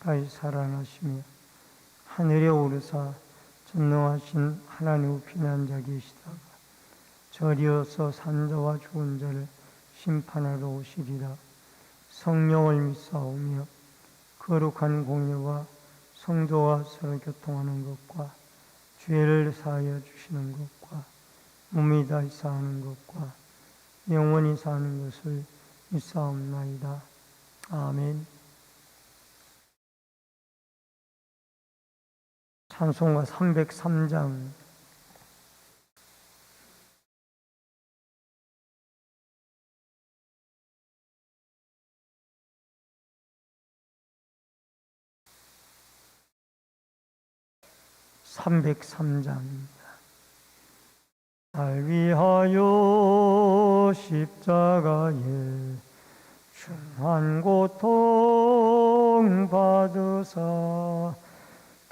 다시 살아나시며 하늘에 오르사 전능하신 하나님 피난 자 계시다가 저리어서 산자와 죽은 자를 심판하러 오시리라 성령을 믿사오며 거룩한 공예와 성도와 서로 교통하는 것과 죄를 사하여 주시는 것과 몸이 다시 사는 것과 영원히 사는 것을 믿사옵나이다. 아멘. 찬송가 303장 (303장입니다) 날 위하여 십자가에 중한 고통 받으사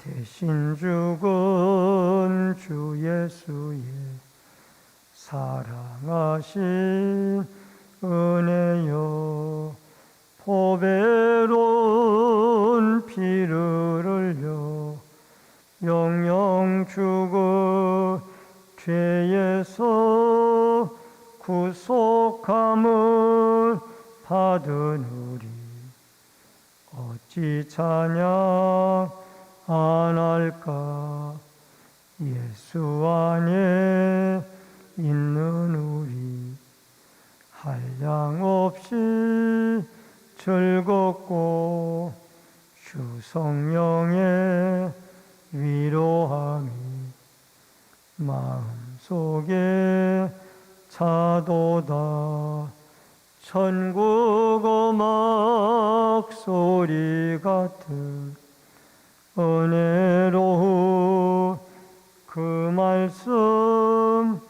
대신 죽은 주 예수의 사랑하신 은혜여 보배로운 피를 흘려 영영 죽은 죄에서 구속함을 받은 우리 어찌 찬양 안 할까? 예수 안에 있는 우리 한량 없이 즐겁고 주 성령의 위로함이 마음속에 차도다. 천국 음악 소리 같은 은혜로운 그 말씀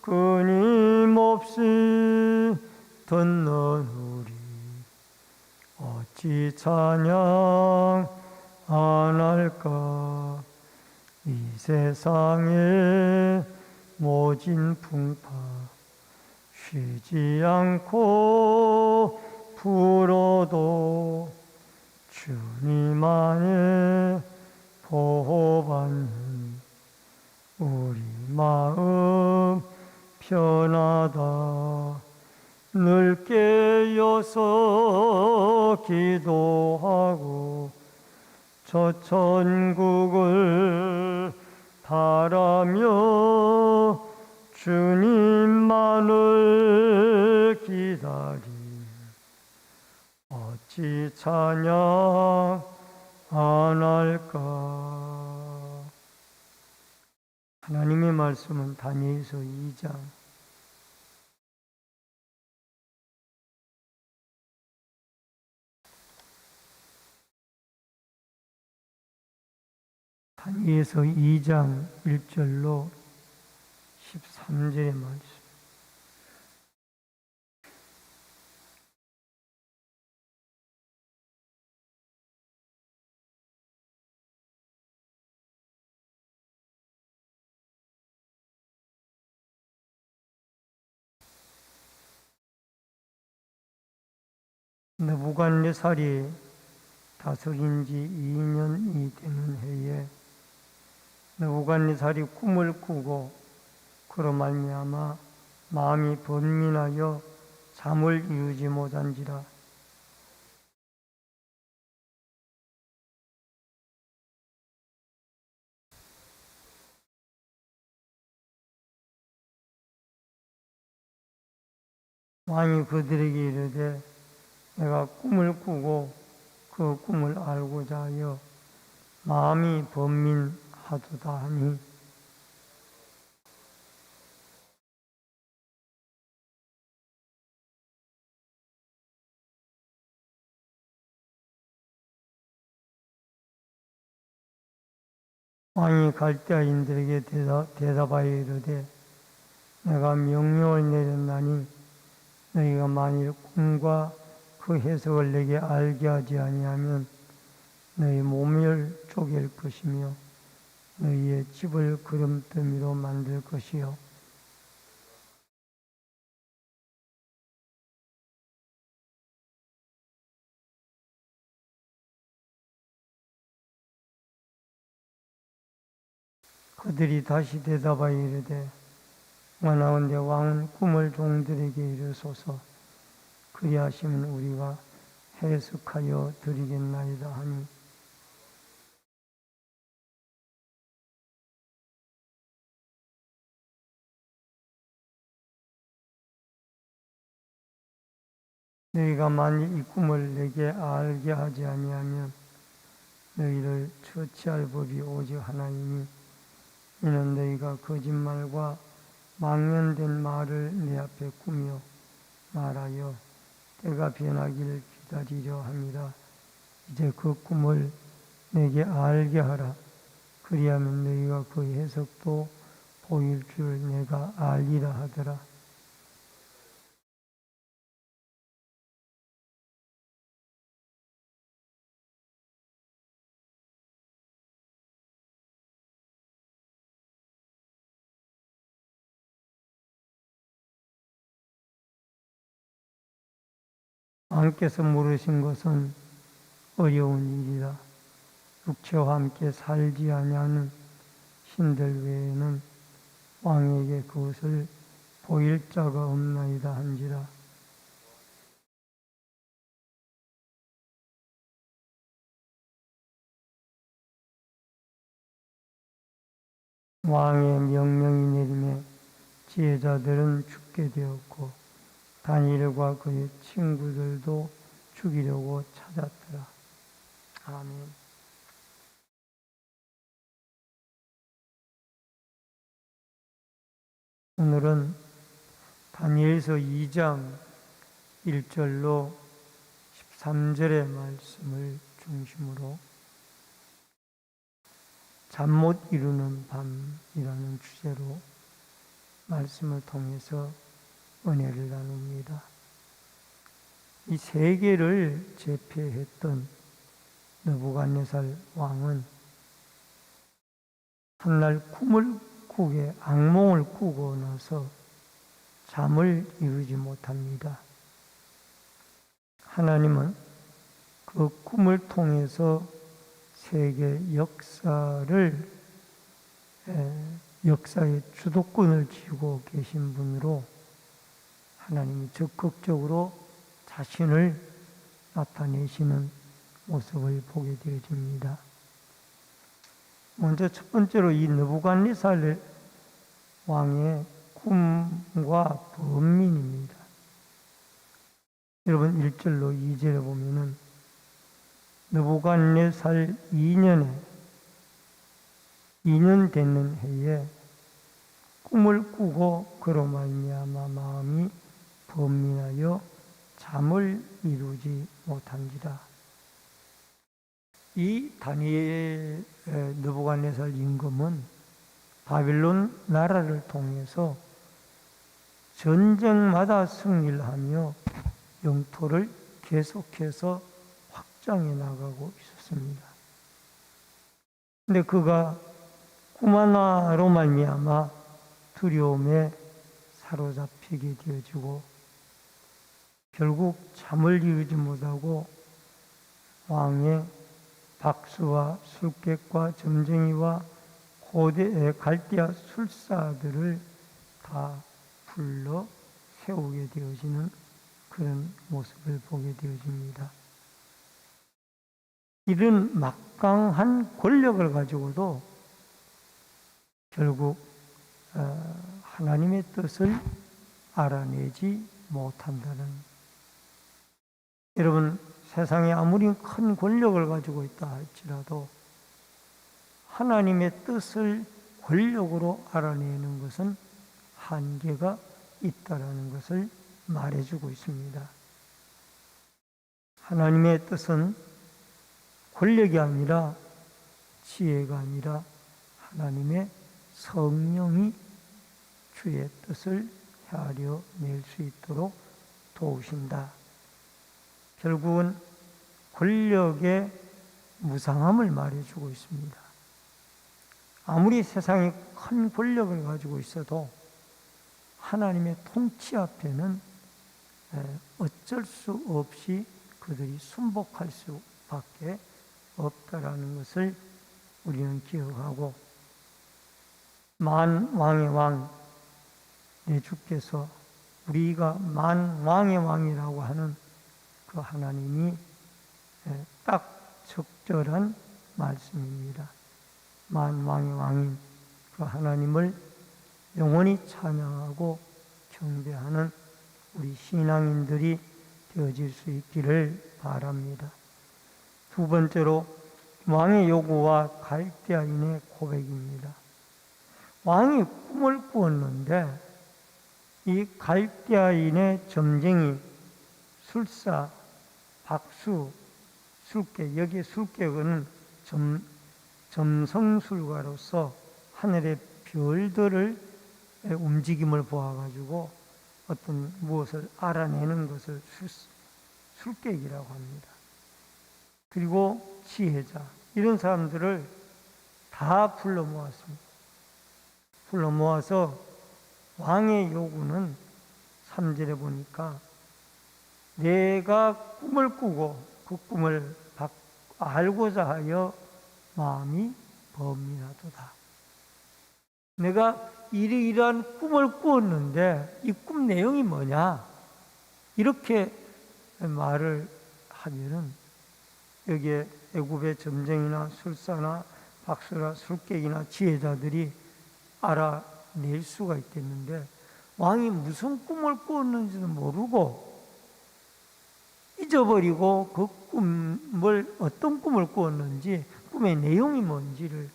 끊임없이 듣는 우리 어찌 찬양 안 할까? 이 세상에 모진 풍파 쉬지 않고 불어도 주님 안에 보호받는 우리 마음 편하다. 늘 깨어서 기도하고 저 천국을 바라며 주님만을 기다리. 어찌 찬양 안 할까 하나님의 말씀은 다니엘서 2장. 다니엘서 2장 1절로 13절의 말씀 느부갓네살이 다스린 지 2년이 되는 해에 느부갓네살이 꿈을 꾸고 그로 말미암아 마음이 번민하여 잠을 이루지 못한지라. 왕이 그들에게 이르되 내가 꿈을 꾸고 그 꿈을 알고자 하여 마음이 번민하도다 하니. 왕이 갈대아인들에게 대답, 대답하여 이르되 내가 명령을 내렸나니 너희가 만일 꿈과 그 해석을 내게 알게 하지 아니하면 너희 몸을 쪼갤 것이며 너희의 집을 그름더미로 만들 것이요. 그들이 다시 대답하여 이르되 원하건대 왕은 꿈을 종들에게 이르소서 그리하시면 우리가 해석하여 드리겠나이다 하니. 너희가 만일 이 꿈을 내게 알게 하지 아니하면 너희를 처치할 법이 오직 하나이니 이는 너희가 거짓말과 망연된 말을 내 앞에 꾸며 말하여 때가 변하기를 기다리려 함이라 이제 그 꿈을 내게 알게 하라. 그리하면 너희가 그 해석도 보일 줄 내가 알리라 하더라 왕께서 물으신 것은 어려운 일이라 육체와 함께 살지 아니하는 신들 외에는 왕에게 그것을 보일 자가 없나이다 한지라. 왕의 명령이 내림에 지혜자들은 죽게 되었고 다니엘과 그의 친구들도 죽이려고 찾았더라. 아멘. 오늘은 다니엘서 2장 1절로 13절의 말씀을 중심으로 잠 못 이루는 밤이라는 주제로 말씀을 통해서 은혜를 나눕니다. 이 세계를 제패했던 느부갓네살 왕은 한날 꿈을 꾸게 악몽을 꾸고 나서 잠을 이루지 못합니다. 하나님은 그 꿈을 통해서 세계 역사를 역사의 주도권을 쥐고 계신 분으로 하나님이 적극적으로 자신을 나타내시는 모습을 보게 되어집니다. 먼저 첫 번째로 이 느부갓네살 왕의 꿈과 범민입니다. 여러분 1절로 2절에 보면은 느부갓네살 2년에 2년 되는 해에 꿈을 꾸고 그로 말미암아 마음이 범민하여 잠을 이루지 못한지라. 이 다니엘 느부갓네살 임금은 바빌론 나라를 통해서 전쟁마다 승리를 하며 영토를 계속해서 확장해 나가고 있었습니다. 근데 그가 꿈 하나로 말미암아 두려움에 사로잡히게 되어지고 결국 잠을 이루지 못하고 왕의 박수와 술객과 점쟁이와 고대 갈대아 술사들을 다 불러 세우게 되어지는 그런 모습을 보게 되어집니다. 이런 막강한 권력을 가지고도 결국 어, 하나님의 뜻을 알아내지 못한다는 여러분 세상에 아무리 큰 권력을 가지고 있다 할지라도 하나님의 뜻을 권력으로 알아내는 것은 한계가 있다라는 것을 말해주고 있습니다. 하나님의 뜻은 권력이 아니라 지혜가 아니라 하나님의 성령이 주의 뜻을 헤아려 낼 수 있도록 도우신다. 결국은 권력의 무상함을 말해주고 있습니다. 아무리 세상이 큰 권력을 가지고 있어도 하나님의 통치 앞에는 에, 어쩔 수 없이 그들이 순복할 수밖에 없다라는 것을 우리는 기억하고 만 왕의 왕 내 주께서 우리가 만 왕의 왕이라고 하는 그 하나님이 에, 딱 적절한 말씀입니다. 만 왕의 왕인 그 하나님을 영원히 찬양하고 경배하는 우리 신앙인들이 되어질 수 있기를 바랍니다. 두 번째로 왕의 요구와 갈대아인의 고백입니다. 왕이 꿈을 꾸었는데 이 갈대아인의 점쟁이, 술사, 박수, 술객, 여기 술객은 점, 점성술가로서 하늘의 별들을 움직임을 보아가지고 어떤 무엇을 알아내는 것을 술, 술객이라고 합니다. 그리고 지혜자, 이런 사람들을 다 불러 모았습니다. 불러 모아서 왕의 요구는 3절에 보니까 내가 꿈을 꾸고 그 꿈을 알고자 하여 마음이 범민하도다. 내가 이러이러한 꿈을 꾸었는데 이 꿈 내용이 뭐냐? 이렇게 말을 하면은 여기에 애굽의 점쟁이나 술사나 박수나 술객이나 지혜자들이 알아낼 수가 있겠는데 왕이 무슨 꿈을 꾸었는지도 모르고 잊어버리고 그 꿈을 어떤 꿈을 꾸었는지 꿈의 내용이 뭔지를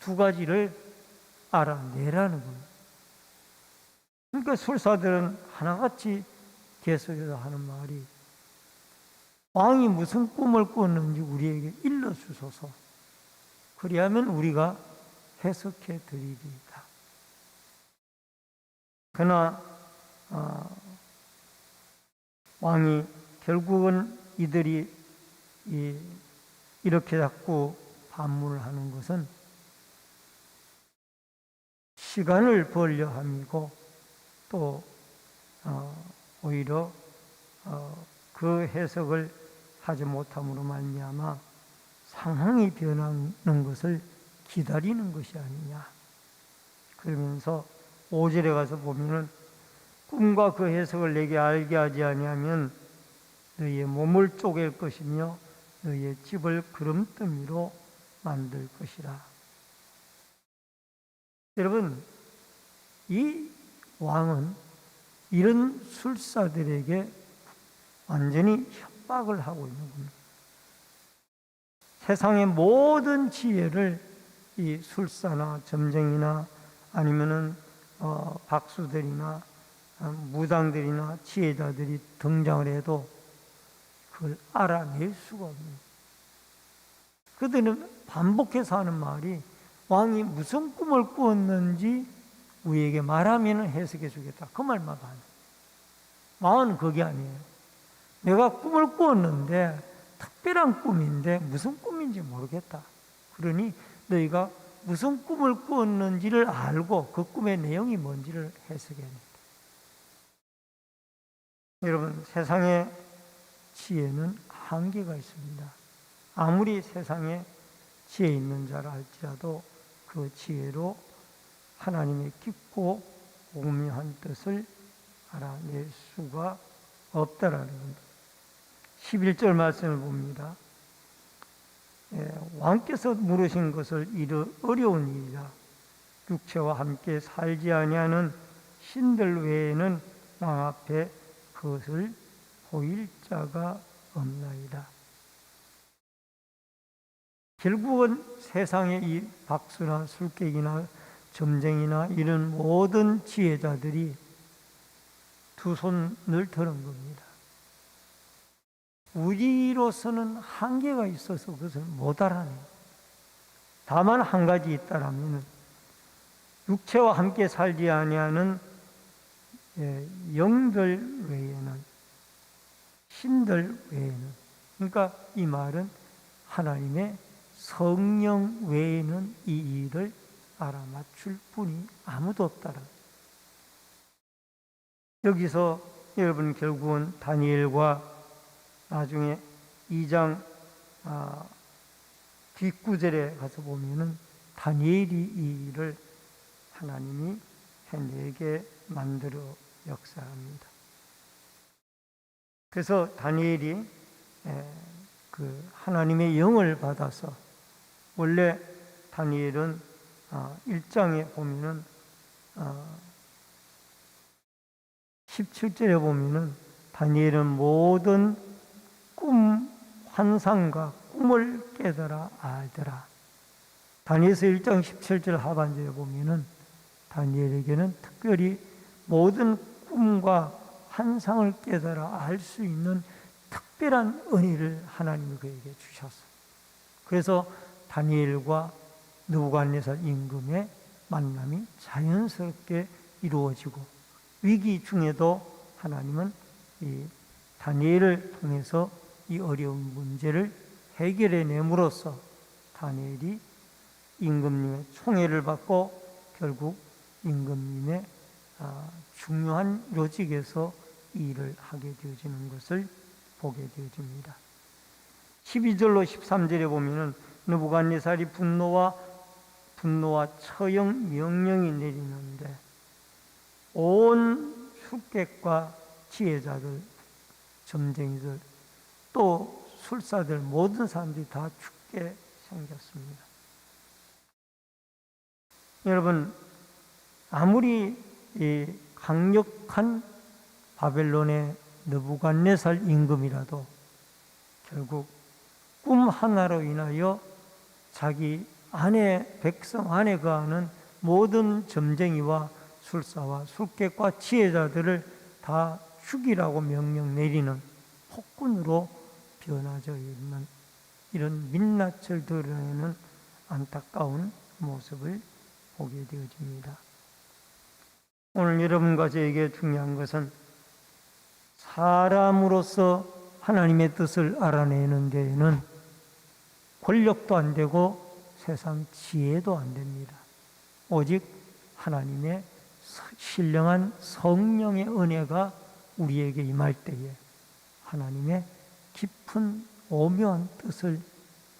두 가지를 알아내라는 겁니다. 그러니까 술사들은 하나같이 계속해서 하는 말이 왕이 무슨 꿈을 꾸었는지 우리에게 일러 주소서. 그리하면 우리가 해석해 드리리이다. 그러나 어, 왕이 결국은 이들이 이, 이렇게 자꾸 반문을 하는 것은 시간을 벌려 함이고 또 어, 오히려 어, 그 해석을 하지 못함으로 말미암아 상황이 변하는 것을 기다리는 것이 아니냐. 그러면서 5절에 가서 보면은 꿈과 그 해석을 내게 알게 하지 아니하면 너희의 몸을 쪼갤 것이며 너희의 집을 그름더미로 만들 것이라. 여러분, 이 왕은 이런 술사들에게 완전히 협박을 하고 있는 겁니다. 세상의 모든 지혜를 이 술사나 점쟁이나 아니면은 어, 박수들이나 어, 무당들이나 지혜자들이 등장을 해도 그걸 알아낼 수가 없는. 그들은 반복해서 하는 말이 왕이 무슨 꿈을 꾸었는지 우리에게 말하면 해석해 주겠다. 그 말만 하는. 왕은 그게 아니에요. 내가 꿈을 꾸었는데 특별한 꿈인데 무슨 꿈인지 모르겠다. 그러니 너희가 무슨 꿈을 꾸었는지를 알고 그 꿈의 내용이 뭔지를 해석해야 된다. 여러분, 세상의 지혜는 한계가 있습니다. 아무리 세상에 지혜 있는 자라 할지라도 그 지혜로 하나님의 깊고 오묘한 뜻을 알아낼 수가 없다라는 겁니다. 11절 말씀을 봅니다. 예, 왕께서 물으신 것을 이르 어려운 일이라 육체와 함께 살지 아니하는 신들 외에는 왕 앞에 그것을 보일 자가 없나이다. 결국은 세상의 이 박수나 술객이나 점쟁이나 이런 모든 지혜자들이 두 손을 드는 겁니다. 우리로서는 한계가 있어서 그것을 못 알아내요. 다만 한 가지 있다라면 육체와 함께 살지 아니하는 예, 영들 외에는 신들 외에는 그러니까 이 말은 하나님의 성령 외에는 이 일을 알아맞출 분이 아무도 없다라. 여기서 여러분 결국은 다니엘과 나중에 2장 아, 뒷구절에 가서 보면은 다니엘이 이 일을 하나님이 해내게 만들어 역사합니다. 그래서 다니엘이 에, 그 하나님의 영을 받아서 원래 다니엘은 아, 1장에 보면은 아, 17절에 보면은 다니엘은 모든 꿈 환상과 꿈을 깨달아 알더라. 다니엘서 1장 17절 하반절에 보면은 다니엘에게는 특별히 모든 꿈과 환상을 깨달아 알 수 있는 특별한 은혜를 하나님이 그에게 주셨어. 그래서 다니엘과 느부갓네살 임금의 만남이 자연스럽게 이루어지고 위기 중에도 하나님은 이 다니엘을 통해서 이 어려운 문제를 해결해 내므로써 다니엘이 임금님의 총애를 받고 결국 임금님의 아, 중요한 요직에서 일을 하게 되어지는 것을 보게 되어집니다. 12절로 13절에 보면은 느부갓네살이 분노와 분노와 처형 명령이 내리는데 온 숙객과 지혜자들, 점쟁이들, 또 술사들 모든 사람들이 다 죽게 생겼습니다. 여러분 아무리 이 강력한 바벨론의 느부갓네살 임금이라도 결국 꿈 하나로 인하여 자기 안에 백성 안에 거하는 모든 점쟁이와 술사와 술객과 지혜자들을 다 죽이라고 명령 내리는 폭군으로 변화져 있는 이런 민낯을 드러내는 안타까운 모습을 보게 되어집니다. 오늘 여러분과 저에게 중요한 것은 사람으로서 하나님의 뜻을 알아내는 데에는 권력도 안 되고 세상 지혜도 안 됩니다. 오직 하나님의 신령한 성령의 은혜가 우리에게 임할 때에 하나님의 깊은 오묘한 뜻을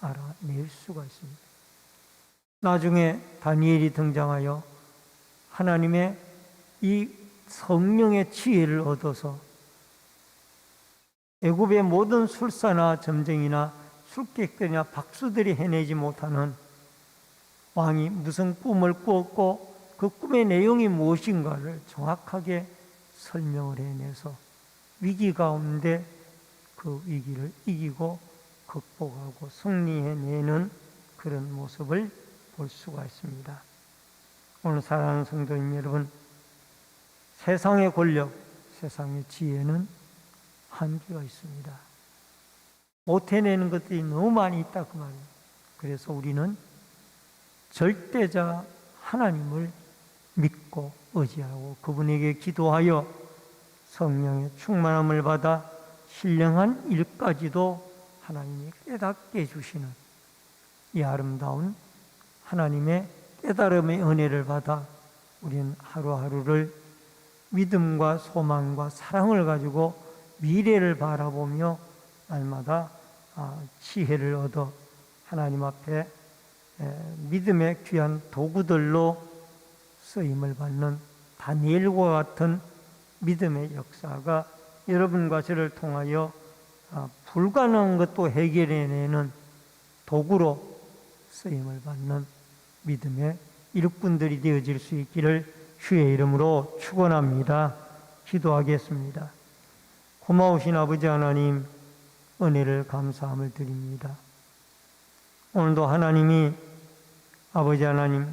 알아낼 수가 있습니다. 나중에 다니엘이 등장하여 하나님의 이 성령의 지혜를 얻어서 애굽의 모든 술사나 점쟁이나 술객들이나 박수들이 해내지 못하는 왕이 무슨 꿈을 꾸었고 그 꿈의 내용이 무엇인가를 정확하게 설명을 해내서 위기 가운데 그 위기를 이기고 극복하고 승리해내는 그런 모습을 볼 수가 있습니다. 오늘 사랑하는 성도님 여러분, 세상의 권력, 세상의 지혜는 한계가 있습니다. 못 해내는 것들이 너무 많이 있다 그 말이에요. 그래서 우리는 절대자 하나님을 믿고 의지하고 그분에게 기도하여 성령의 충만함을 받아 신령한 일까지도 하나님이 깨닫게 해주시는 이 아름다운 하나님의 깨달음의 은혜를 받아 우리는 하루하루를 믿음과 소망과 사랑을 가지고 미래를 바라보며 날마다 아, 지혜를 얻어 하나님 앞에 믿음의 귀한 도구들로 쓰임을 받는 다니엘과 같은 믿음의 역사가 여러분과 저를 통하여 아, 불가능한 것도 해결해내는 도구로 쓰임을 받는 믿음의 일꾼들이 되어질 수 있기를 주의 이름으로 축원합니다. 기도하겠습니다. 고마우신 아버지 하나님 은혜를 감사함을 드립니다. 오늘도 하나님이 아버지 하나님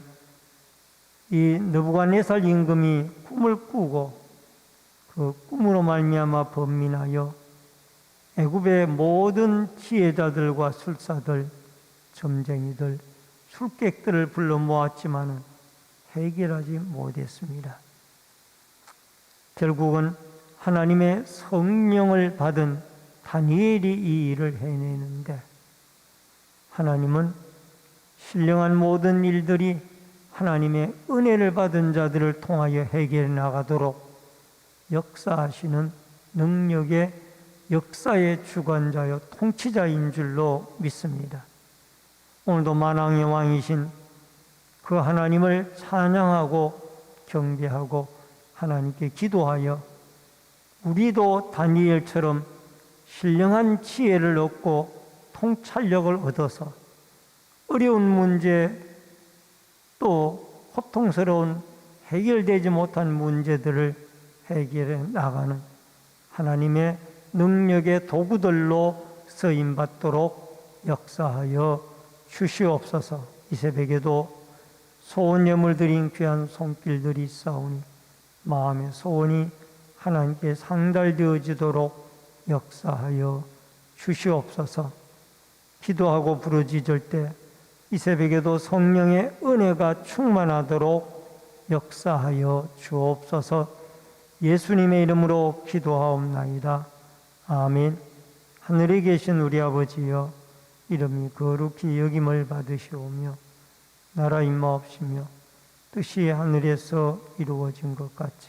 이 느부갓네살 임금이 꿈을 꾸고 그 꿈으로 말미암아 번민하여 애굽의 모든 지혜자들과 술사들, 점쟁이들, 술객들을 불러 모았지만은 해결하지 못했습니다. 결국은 하나님의 성령을 받은 다니엘이 이 일을 해내는데 하나님은 신령한 모든 일들이 하나님의 은혜를 받은 자들을 통하여 해결해 나가도록 역사하시는 능력의 역사의 주관자여 통치자인 줄로 믿습니다. 오늘도 만왕의 왕이신 그 하나님을 찬양하고 경배하고 하나님께 기도하여 우리도 다니엘처럼 신령한 지혜를 얻고 통찰력을 얻어서 어려운 문제 또 고통스러운 해결되지 못한 문제들을 해결해 나가는 하나님의 능력의 도구들로 쓰임 받도록 역사하여 주시옵소서. 이 새벽에도 소원 예물 드린 귀한 손길들이 있사오니 마음의 소원이 하나님께 상달되어지도록 역사하여 주시옵소서. 기도하고 부르짖을 때 이 새벽에도 성령의 은혜가 충만하도록 역사하여 주옵소서. 예수님의 이름으로 기도하옵나이다. 아멘. 하늘에 계신 우리 아버지여 이름이 거룩히 여김을 받으시오며 나라 임마옵시며 뜻이 하늘에서 이루어진 것 같이